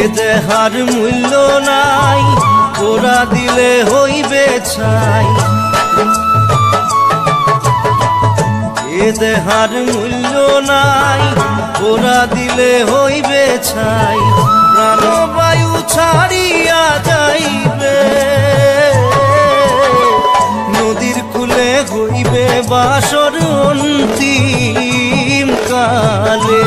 এ দেহার মূল্য নাই, ওরা দিলে হইবে ছাই। এ দেহার মূল্য নাই, ওরা দিলে হইবে ছাই। প্রাণবায়ু ছাড়িয়া যাইবে, নদীর কুলে হইবে বাসর অন্তিম কালে।